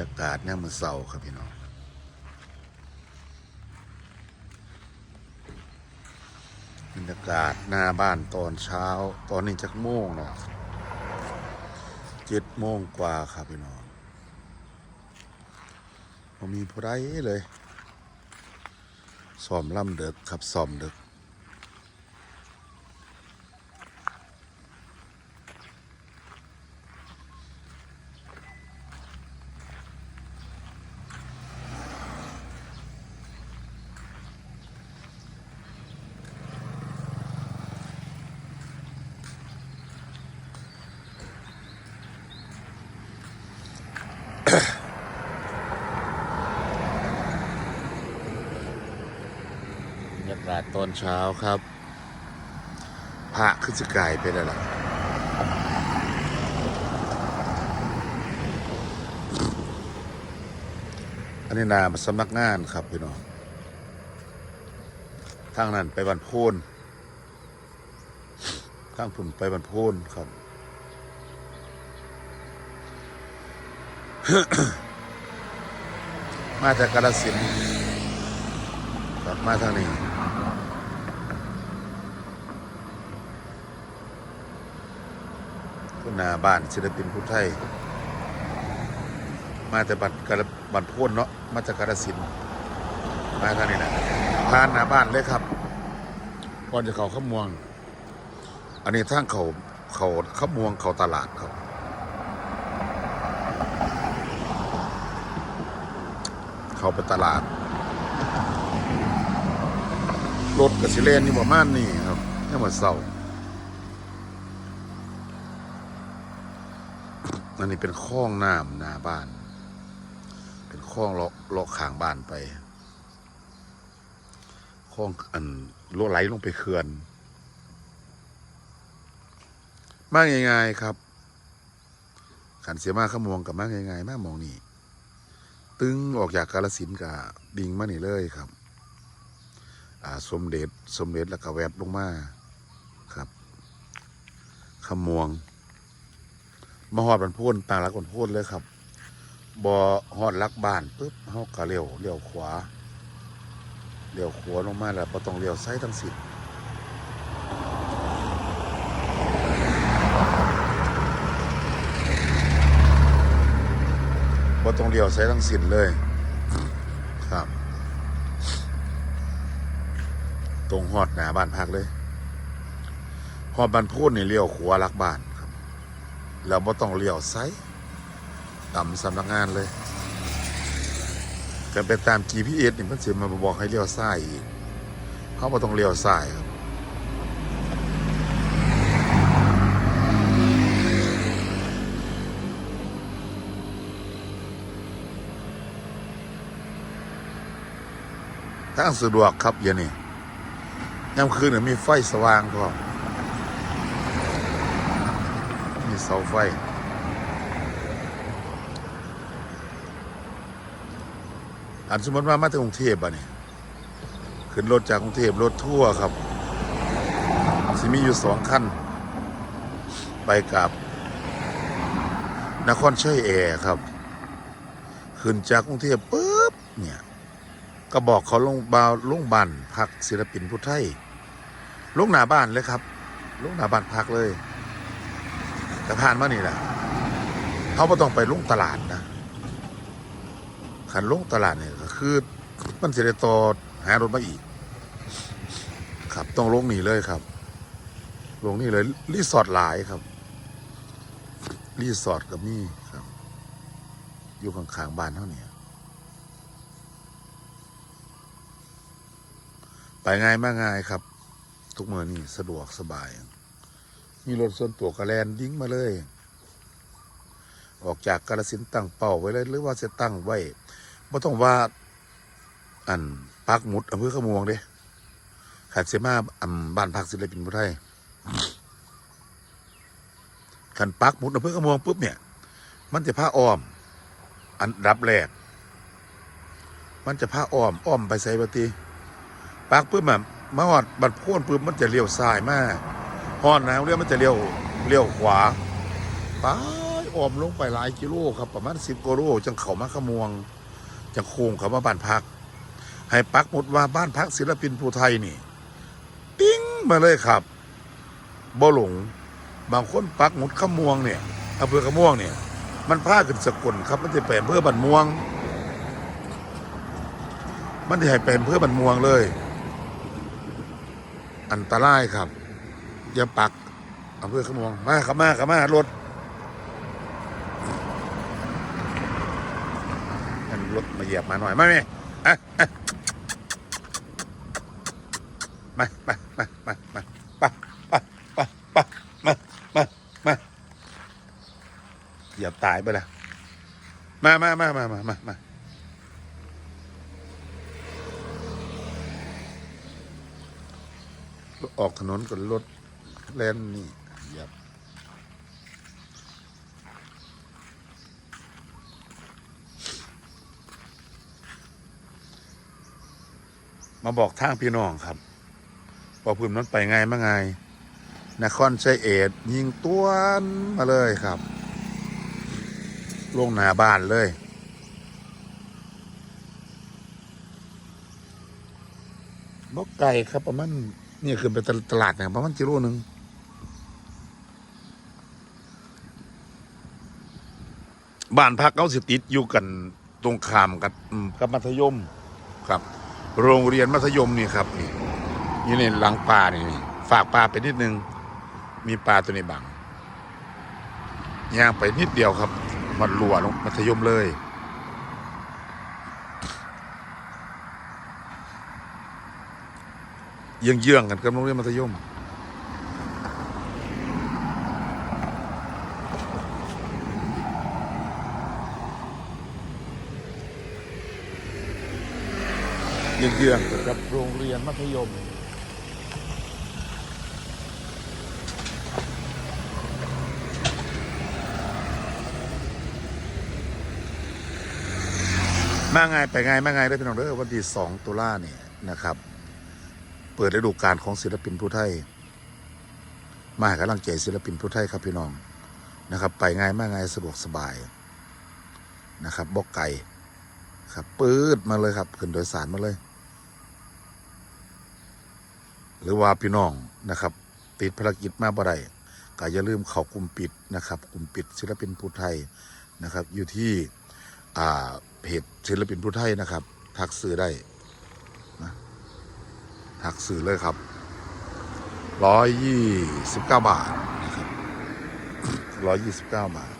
รรยากาศเนี่ยามมือเสาครับพี่น้องบรรยากาศหน้าบ้านตอนเช้า ตอนนี้จักโมงเนาะเจ็ดโมงกว่าครับพี่น้องผมมีผู้ใดเลยซ้อมล่ำเด็กครับซ้อมเด็ก กาศตอนเช้าครับ พระขึ้นสกายไปแล้วล่ะอันนี้นามสำนักงานครับพี่น้องทางนั้นไปบันพูนทางผมไปบันพูนครับ มาจากกาลสินับมาทางนี้คุณนาบ้านศิลปินผู้ไทย มาแต่บัตรกระบัตรพ่นเนาะมาจากกระสินมาทางนี้นะผ่านหน้าบ้านเลยครับก่อนจะเขาข้ามวง อันนี้ทางเขาเขาข้ามวงเขาตลาดครับเขาไปตลาด รถกับสิเลนนี่ประมาณนี้ครับนี่มาเศร้าอันนี้เป็นคลองน้ำหน้าบ้าน เป็นคลองเลาะเลาะข้างบ้านไปคลองอันลไหลลงไปเขื่อนมากง่ายๆครับขันเสียมากขมวงกับมากง่ายๆมากมองนี่ตึงออกจากกาลสินกับดิ่งมานี่เลยครับ สมเด็จสมเด็จแล้วก็แวบลงมาครับขมวงมาหอดบันพูนต่างรักบันพูนเลยครับบอหอดลักบ้านปุ๊บเฮาก็เลี้ยวเลี้ยวขวาเลี้ยวขวาลงมาแล้วบ่ต้องเลี้ยวซ้ายทั้งสิ้นบ่ต้องเลี้ยวซ้ายทั้งสิ้นเลยครับ ตรงหอดหนาบ้านพักเลยหอดบ้านพูดนี่เลี้ยวขวาลักบ้านครับ แล้วบ่ต้องเลี้ยวไซต่ำสำนักงานเลยกันไปตาม GPS นี่มันจะมาบอกให้เลี้ยวซ้ายอีกเขาบ่ต้องเลี้ยวซ้ายครับทางสะดวกครับเดี๋ยวนี้ ยามคืนเนี่ยมีไฟสว่างพร้อมมีเสาไฟอันสมมติว่ามาจากกรุงเทพอะนี่ขึ้นรถจากกรุงเทพรถทั่วร์ครับสิมีอยู่สองคันไปกับนครชัยแอร์ครับ ขึ้นจากกรุงเทพปุ๊บเนี่ย ก็บอกเขาลงบาลงบ้านพักศิลปินผู้ไทย ลงหน้าบ้านเลยครับ ลงหน้าบ้านพักเลยแต่ผ่านมานี่แหละเขาไม่ต้องไปลงตลาดนะขันลงตลาดเนี่ยก็คือมันจะได้ต่อหารถมาอีก ครับต้องลงนี่เลยครับ ลงนี่เลย รีสอร์ทหลายครับ รีสอร์ทกับนี่ครับ อยู่ข้างๆบ้านเท่านี้ไปง่ายมากง่ายครับ ทุกเมื่อนี่สะดวกสบาย มีรถส่วนตัวกระแลนดิ้งมาเลย ออกจากกาลสินตั้งเป้าไว้เลย หรือว่าจะตั้งไว้ไม่ต้องว่า อันปักหมุดอำเภอขมวงเด้ขัดเสมาอันบ้านพักศิลปินผู้ไทยขันปักหมุดอำเภอขมวงปุ๊บเนี่ย มันจะผ้าอ้อม อันดับแรก มันจะผ้าอ้อมอ้อมไปใส่ปฏิปากปุ๊บแบบ มาหอดบัดพ่นปุ๊บมันจะเลี้ยวซ้ายมาหอดนะเลี้ยวมันจะเลี้ยวเลี้ยวขวาไปออมลงไปหลายกิโลครับประมาณสิบกิโลจังเขามาขมวงจังโค้งเขามาบ้านพัก ให้ปักหมดว่าบ้านพักศิลปินภูไทยนี่ ปิ้งมาเลยครับบ่หลงบางคนปักหมุดขมวงเนี่ยอำเภอขมวงเนี่ย มันพาขึ้นสกุลครับ มันจะไปอำเภอบันม่วง มันจะให้ไปอำเภอบันม่วงเลย อันตรายครับ อย่าปักอำเภอขมวงมาครับมาครับมารถรถมาเหยียบมาหน่อยมาไหมอะอะมามามามามาปะปะปะปะมามามาเหยียบตายไปล้วมามามามามามามา ออกถนนกับรถแล่นนี่หยียบมาบอกทางพี่น้องครับว่าพื้นนั้นไปไงมาไงนครชัยเอดยิงต้วนมาเลยครับ ลงหนาบ้านเลย บอกไก่ครับประมาณ นี่คือไปตลาดเนี่ยประมาณกิโลหนึ่งบ้านพักเขาสิติดอยู่กันตรงขามกับกับมัธยมครับ โรงเรียนมัธยมนี่ครับนี่อยู่ในหลังป่านี่ฝากป่าไปนิดนึง มีปลาตัวนี้บังย่างไปนิดเดียวครับมันรัวลงมัธยมเลย เยื่องเยื่องๆกันกับโรงเรียนมัธยม เยื้องๆกับโรงเรียนมัธยมมาไงไปไงมาไงได้พี่น้องเด้อวันที่สองตุลาเนี่ยนะครับ ปิดฤดูกาลของศิลปินผู้ไทย มาให้กำลังใจศิลปินผู้ไทยครับพี่น้องนะครับ ไปง่ายมากง่ายสะดวกสบายนะครับบอกไก่ครับปืดมาเลยครับ ขึ้นโดยสารมาเลย หรือว่าพี่น้องนะครับ ติดภารกิจมาบ่ได้ก็อย่าลืมเข้ากลุ่มปิดนะครับ กลุ่มปิดศิลปินผู้ไทยนะครับ อยู่ที่เพจศิลปินผู้ไทยนะครับ ทักซื้อได้ ทักสื่อเลยครับร้อยยี่สิบเก้าบาทนะครับร้อยยี่สิบเก้าบาท